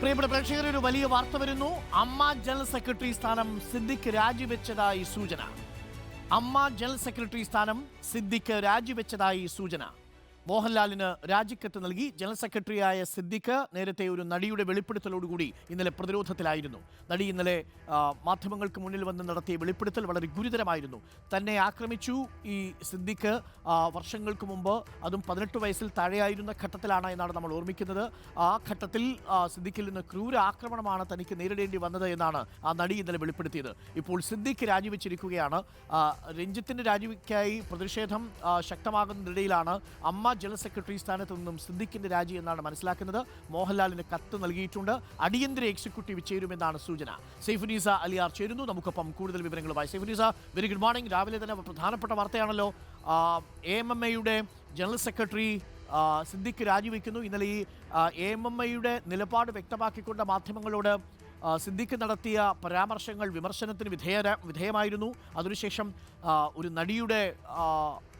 പ്രിയപ്പെട്ട പ്രേക്ഷകർ ഒരു വലിയ വാർത്ത വരുന്നു. അമ്മ ജനറൽ സെക്രട്ടറി സ്ഥാനം സിദ്ദിഖ് രാജിവെച്ചതായി സൂചന. അമ്മ ജനറൽ സെക്രട്ടറി സ്ഥാനം സിദ്ദിഖ് രാജിവെച്ചതായി സൂചന. മോഹൻലാലിന് രാജിക്കത്ത് നൽകി. ജനറൽ സെക്രട്ടറിയായ സിദ്ദിഖ് നേരത്തെ ഒരു നടിയുടെ വെളിപ്പെടുത്തലോടുകൂടി ഇന്നലെ പ്രതിരോധത്തിലായിരുന്നു. നടി ഇന്നലെ മാധ്യമങ്ങൾക്ക് മുന്നിൽ വന്ന് നടത്തിയ വെളിപ്പെടുത്തൽ വളരെ ഗുരുതരമായിരുന്നു. തന്നെ ആക്രമിച്ചു ഈ സിദ്ദിഖ് വർഷങ്ങൾക്ക് മുമ്പ്. അതും പതിനെട്ട് വയസ്സിൽ താഴെയായിരുന്ന ഘട്ടത്തിലാണ് എന്നാണ് നമ്മൾ ഓർമ്മിക്കുന്നത്. ആ ഘട്ടത്തിൽ സിദ്ദിഖിൽ നിന്ന് ക്രൂര ആക്രമണമാണ് തനിക്ക് നേരിടേണ്ടി വന്നത് എന്നാണ് ആ നടി ഇന്നലെ വെളിപ്പെടുത്തിയത്. ഇപ്പോൾ സിദ്ദിഖ് രാജിവെച്ചിരിക്കുകയാണ്. രഞ്ജിത്തിന്റെ രാജിവയ്ക്കായി പ്രതിഷേധം ശക്തമാകുന്നതിനിടയിലാണ് അമ്മ ജനറൽ സെക്രട്ടറി സ്ഥാനത്ത് നിന്നും സിദ്ദിഖിന്റെ രാജി എന്നാണ് മനസ്സിലാക്കുന്നത്. മോഹൻലാലിന് കത്ത് നൽകിയിട്ടുണ്ട്. അടിയന്തര എക്സിക്യൂട്ടീവ് ചേരുമെന്നാണ് സൂചന. സൈഫുനീസ അലിയാർ ചേരുന്നു. നമുക്കൊപ്പം കൂടുതൽ വിവരങ്ങളുമായി സൈഫുനീസ വെരി ഗുഡ് മോർണിംഗ് രാവിലെ തന്നെ പ്രധാനപ്പെട്ട വാർത്തയാണല്ലോ. എ എം എം എയുടെ ജനറൽ സെക്രട്ടറി സിദ്ദിഖ് രാജിവെക്കുന്നു. ഇന്നലെ ഈ എ എം എം ഐയുടെ നിലപാട് വ്യക്തമാക്കിക്കൊണ്ട് മാധ്യമങ്ങളോട് സിദ്ദിഖ് നടത്തിയ പരാമർശങ്ങൾ വിമർശനത്തിന് വിധേയ വിധേയമായിരുന്നു. അതിനുശേഷം ഒരു നടിയുടെ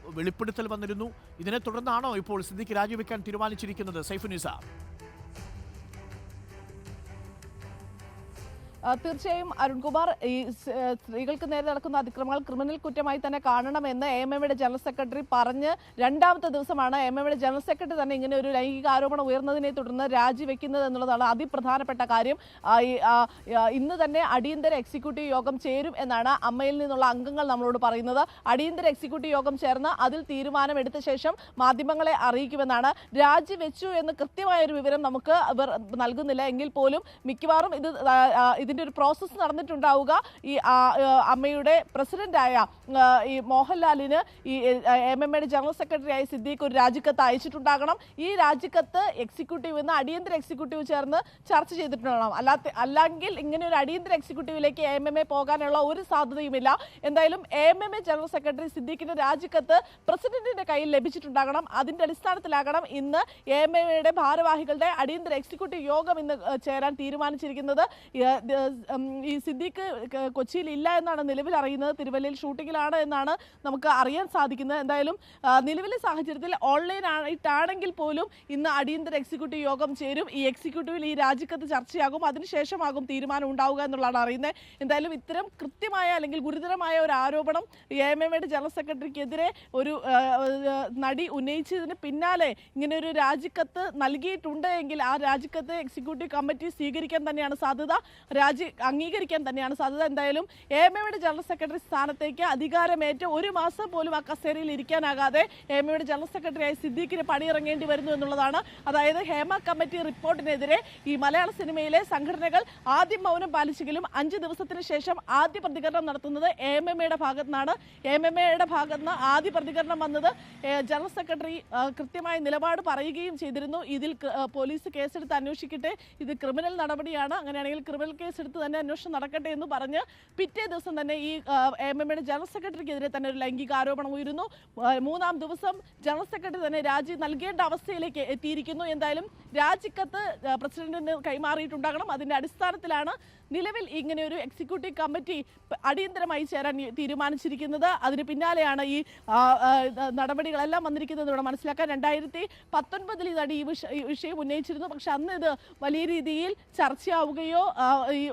വെളിപ്പെടുത്തൽ വന്നിരുന്നു. ഇതിനെ തുടർന്നാണോ ഇപ്പോൾ സിദ്ദിഖ് രാജിവെക്കാൻ തീരുമാനിച്ചിരിക്കുന്നത്? സൈഫുനിസ. തീർച്ചയായും അരുൺകുമാർ ഈ സ്ത്രീകൾക്ക് നേരെ നടക്കുന്ന അതിക്രമങ്ങൾ ക്രിമിനൽ കുറ്റമായി തന്നെ കാണണമെന്ന് എ എം ജനറൽ സെക്രട്ടറി പറഞ്ഞ് രണ്ടാമത്തെ ദിവസമാണ് എം എയുടെ ജനറൽ സെക്രട്ടറി തന്നെ ഇങ്ങനെ ഒരു ലൈംഗിക ആരോപണം ഉയർന്നതിനെ തുടർന്ന് രാജിവെക്കുന്നത് എന്നുള്ളതാണ് അതിപ്രധാനപ്പെട്ട കാര്യം. ഇന്ന് തന്നെ അടിയന്തര എക്സിക്യൂട്ടീവ് യോഗം ചേരും എന്നാണ് അമ്മയിൽ നിന്നുള്ള അംഗങ്ങൾ നമ്മളോട് പറയുന്നത്. അടിയന്തര എക്സിക്യൂട്ടീവ് യോഗം ചേർന്ന് അതിൽ തീരുമാനമെടുത്ത ശേഷം മാധ്യമങ്ങളെ അറിയിക്കുമെന്നാണ്. രാജിവെച്ചു എന്ന് കൃത്യമായ ഒരു വിവരം നമുക്ക് ഇവർ നൽകുന്നില്ല. എങ്കിൽ പോലും മിക്കവാറും ഇത് ഇതിന്റെ ഒരു പ്രോസസ്സ് നടന്നിട്ടുണ്ടാവുക. ഈ അമ്മയുടെ പ്രസിഡന്റായ ആ, ഈ മോഹൻലാലിന് ഈ എം എം എയുടെ ജനറൽ സെക്രട്ടറി ആയ സിദ്ദീഖ് ഒരു രാജിക്കത്ത് അയച്ചിട്ടുണ്ടാകണം. ഈ രാജിക്കത്ത് എക്സിക്യൂട്ടീവ് എന്ന് അടിയന്തര എക്സിക്യൂട്ടീവ് ചേർന്ന് ചർച്ച ചെയ്തിട്ടുണ്ടാകണം. അല്ലാത്ത അല്ലെങ്കിൽ ഇങ്ങനെ ഒരു അടിയന്തര എക്സിക്യൂട്ടീവിലേക്ക് എം എം എ പോകാനുള്ള ഒരു സാധ്യതയുമില്ല. എന്തായാലും M M A general secretary സിദ്ദീഖിന്റെ രാജിക്കത്ത് പ്രസിഡന്റിന്റെ കയ്യിൽ ലഭിച്ചിട്ടുണ്ടാകണം. അതിന്റെ അടിസ്ഥാനത്തിലാകണം ഇന്ന് എം എം എയുടെ ഭാരവാഹികളുടെ അടിയന്തര എക്സിക്യൂട്ടീവ് യോഗം ഇന്ന് ചേരാൻ തീരുമാനിച്ചിരിക്കുന്നത്. ഈ, സിദ്ദീഖ് കൊച്ചിയിൽ ഇല്ല എന്നാണ് നിലവിൽ അറിയുന്നത്. തിരുവല്ലയിൽ ഷൂട്ടിങ്ങിലാണ് എന്നാണ് നമുക്ക് അറിയാൻ സാധിക്കുന്നത്. എന്തായാലും നിലവിലെ സാഹചര്യത്തിൽ ഓൺലൈൻ ആയിട്ടാണെങ്കിൽ പോലും ഇന്ന് അടിയന്തര എക്സിക്യൂട്ടീവ് യോഗം ചേരും. ഈ എക്സിക്യൂട്ടീവിൽ ഈ രാജിക്കത്ത് ചർച്ചയാകും. അതിനുശേഷമാകും തീരുമാനം ഉണ്ടാവുക എന്നുള്ളതാണ് അറിയുന്നത്. എന്തായാലും ഇത്തരം കൃത്യമായ അല്ലെങ്കിൽ ഗുരുതരമായ ഒരു ആരോപണം എം എം എയുടെ ജനറൽ സെക്രട്ടറിക്കെതിരെ ഒരു നടി ഉന്നയിച്ചതിന് പിന്നാലെ ഇങ്ങനെ ഒരു രാജിക്കത്ത് നൽകിയിട്ടുണ്ട് എങ്കിൽ ആ രാജിക്കത്ത് എക്സിക്യൂട്ടീവ് കമ്മിറ്റി സ്വീകരിക്കാൻ തന്നെയാണ് സാധ്യത. രാജി അംഗീകരിക്കാൻ തന്നെയാണ് സാധ്യത. എന്തായാലും എം എയുടെ ജനറൽ സെക്രട്ടറി സ്ഥാനത്തേക്ക് അധികാരമേറ്റ് ഒരു മാസം പോലും ആ കസേരയിൽ ഇരിക്കാനാകാതെ എം എയുടെ ജനറൽ സെക്രട്ടറിയായി സിദ്ദീഖിന് പണിയിറങ്ങേണ്ടി വരുന്നു എന്നുള്ളതാണ്. അതായത് ഹേമ കമ്മിറ്റി റിപ്പോർട്ടിനെതിരെ ഈ മലയാള സിനിമയിലെ സംഘടനകൾ ആദ്യം മൗനം പാലിച്ചെങ്കിലും അഞ്ച് ദിവസത്തിന് ശേഷം ആദ്യ പ്രതികരണം നടത്തുന്നത് എം എം എയുടെ ഭാഗത്തു നിന്നാണ് എം എം എയുടെ ഭാഗത്ത് നിന്ന് ആദ്യ പ്രതികരണം വന്നത് ജനറൽ സെക്രട്ടറി കൃത്യമായ നിലപാട് പറയുകയും ചെയ്തിരുന്നു. ഇതിൽ പോലീസ് കേസെടുത്ത് അന്വേഷിക്കട്ടെ. ഇത് ക്രിമിനൽ നടപടിയാണ്. അങ്ങനെയാണെങ്കിൽ ക്രിമിനൽ കേസെടുത്ത് തന്നെ അന്വേഷണം നടക്കട്ടെ എന്ന് പറഞ്ഞ് പിറ്റേ ദിവസം തന്നെ ഈ എം എം എയുടെ ജനറൽ സെക്രട്ടറിക്കെതിരെ തന്നെ ഒരു ലൈംഗിക ആരോപണം ഉയരുന്നു. മൂന്നാം ദിവസം ജനറൽ സെക്രട്ടറി തന്നെ രാജി നൽകേണ്ട അവസ്ഥയിലേക്ക് എത്തിയിരിക്കുന്നു. എന്തായാലും രാജിക്കത്ത് പ്രസിഡന്റിന് കൈമാറിയിട്ടുണ്ടാകണം. അതിന്റെ അടിസ്ഥാനത്തിലാണ് നിലവിൽ ഇങ്ങനെ ഒരു എക്സിക്യൂട്ടീവ് കമ്മിറ്റി അടിയന്തരമായി ചേരാൻ തീരുമാനിച്ചിരിക്കുന്നത്. അതിന് പിന്നാലെയാണ് ഈ നടപടികളെല്ലാം വന്നിരിക്കുന്നത് ഇവിടെ മനസ്സിലാക്കാൻ. രണ്ടായിരത്തി പത്തൊൻപതിൽ ഇതാണ് ഈ വിഷയം ഉന്നയിച്ചിരുന്നു പക്ഷെ അന്ന് ഇത് വലിയ രീതിയിൽ ചർച്ചയാവുകയോ ഈ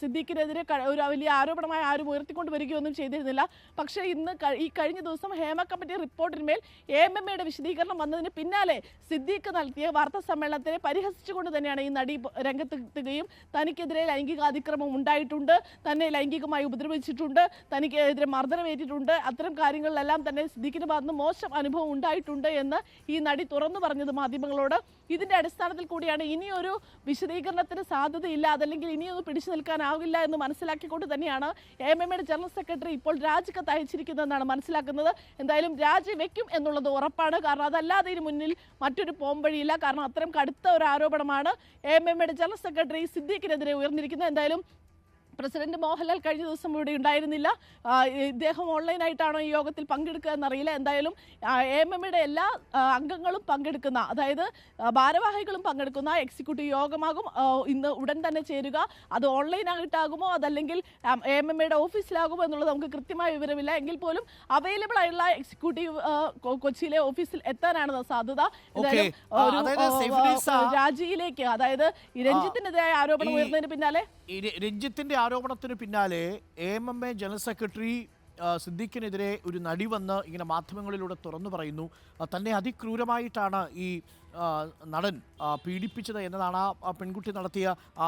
സിദ്ദീഖിനെതിരെ ഒരു വലിയ ആരോപണമായി ആരും ഉയർത്തിക്കൊണ്ട് വരികയൊന്നും ചെയ്തിരുന്നില്ല. പക്ഷേ ഇന്ന് ഈ കഴിഞ്ഞ ദിവസം ഹേമ കമ്മിറ്റി റിപ്പോർട്ടിന്മേൽ എം എം എയുടെ വിശദീകരണം വന്നതിന് പിന്നാലെ സിദ്ദീഖ് നടത്തിയ വാർത്താ സമ്മേളനത്തിനെ പരിഹസിച്ചുകൊണ്ട് തന്നെയാണ് ഈ നടി രംഗത്തെത്തുകയും തനിക്കെതിരെ ലൈംഗികാതിക്രമം ഉണ്ടായിട്ടുണ്ട് തന്നെ ലൈംഗികമായി ഉപദ്രവിച്ചിട്ടുണ്ട് തനിക്കെതിരെ മർദ്ദനമേറ്റിട്ടുണ്ട്. അത്തരം കാര്യങ്ങളിലെല്ലാം തന്നെ സിദ്ദീഖിന് ഭാഗത്ത് മോശം അനുഭവം ഉണ്ടായിട്ടുണ്ട് എന്ന് ഈ നടി തുറന്നു പറഞ്ഞത് മാധ്യമങ്ങളോട്. ഇതിന്റെ അടിസ്ഥാനത്തിൽ കൂടിയാണ് ഇനിയൊരു വിശദീകരണത്തിന് സാധ്യതയില്ല അതല്ലെങ്കിൽ ഇനിയൊന്നും പിടിച്ചു നിൽക്കാനാവില്ല എന്ന് മനസ്സിലാക്കിക്കൊണ്ട് തന്നെയാണ് എം എം എയുടെ ജനറൽ സെക്രട്ടറി ഇപ്പോൾ രാജിക്കത്ത് അയച്ചിരിക്കുന്നതെന്നാണ് മനസ്സിലാക്കുന്നത്. എന്തായാലും രാജി വെക്കും എന്നുള്ളത് ഉറപ്പാണ്. കാരണം അതല്ലാതെ ഇതിന് മുന്നിൽ മറ്റൊരു പോംവഴിയില്ല കാരണം അത്തരം കടുത്ത ഒരു ആരോപണമാണ് എം എം എയുടെ ജനറൽ സെക്രട്ടറി സിദ്ദീഖിനെതിരെ ഉയർന്നിരിക്കുന്നത്. എന്തായാലും പ്രസിഡന്റ് മോഹൻലാൽ കഴിഞ്ഞ ദിവസം ഇവിടെ ഉണ്ടായിരുന്നില്ല. ഇദ്ദേഹം ഓൺലൈനായിട്ടാണോ ഈ യോഗത്തിൽ പങ്കെടുക്കുക എന്നറിയില്ല. എന്തായാലും എ എം എമ്മയുടെ എല്ലാ അംഗങ്ങളും പങ്കെടുക്കുന്ന അതായത് ഭാരവാഹികളും പങ്കെടുക്കുന്ന എക്സിക്യൂട്ടീവ് യോഗമാകും. ഇന്ന് ഉടൻ തന്നെ ചേരുക. അത് ഓൺലൈനായിട്ടാകുമോ അതല്ലെങ്കിൽ എ എം എമ്മയുടെ ഓഫീസിലാകുമോ എന്നുള്ളത് നമുക്ക് കൃത്യമായ വിവരമില്ല. എങ്കിൽ പോലും അവൈലബിൾ ആയിട്ടുള്ള എക്സിക്യൂട്ടീവ് കൊച്ചിയിലെ ഓഫീസിൽ എത്താനാണ് സാധ്യത. രാജിയിലേക്ക് അതായത് രഞ്ജിത്തിനെതിരായ ആരോപണം ഉയർന്നതിന് പിന്നാലെ രഞ്ജിത്തിന്റെ ആരോപണത്തിന് പിന്നാലെ A M M general secretary സിദ്ദിഖിനെതിരെ ഒരു നടി വന്ന് ഇങ്ങനെ മാധ്യമങ്ങളിലൂടെ തുറന്നു പറയുന്നു. തന്നെ അതിക്രൂരമായിട്ടാണ് ഈ നടൻ പീഡിപ്പിച്ചത് എന്നതാണ് ആ- പെൺകുട്ടി നടത്തിയ ആ,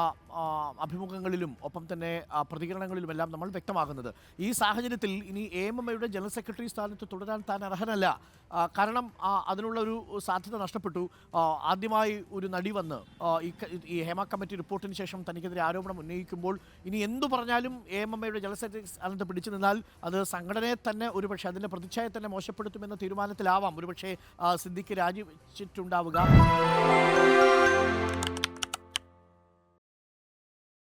അഭിമുഖങ്ങളിലും ഒപ്പം തന്നെ പ്രതികരണങ്ങളിലുമെല്ലാം നമ്മൾ വ്യക്തമാക്കുന്നത് ഈ സാഹചര്യത്തിൽ ഇനി എ എം എമ്മയുടെ ജനറൽ സെക്രട്ടറി സ്ഥാനത്ത് തുടരാൻ താൻ അർഹനല്ല. കാരണം അതിനുള്ള ഒരു സാധ്യത നഷ്ടപ്പെട്ടു. ആദ്യമായി ഒരു നടി വന്ന് ഈ ഹേമ കമ്മിറ്റി റിപ്പോർട്ടിന് ശേഷം തനിക്കെതിരെ ആരോപണം ഉന്നയിക്കുമ്പോൾ ഇനി എന്തു പറഞ്ഞാലും എ എം എമ്മയുടെ ജനറൽ സെക്രട്ടറി സ്ഥാനത്ത് പിടിച്ചു നിന്നാൽ അത് സംഘടനയെ തന്നെ ഒരുപക്ഷെ അതിന്റെ പ്രതിച്ഛായ തന്നെ മോശപ്പെടുത്തുമെന്ന തീരുമാനത്തിലാവാം. ഒരുപക്ഷെ സിദ്ദിഖ് രാജിവെച്ചിട്ടുണ്ടാവുക lugar.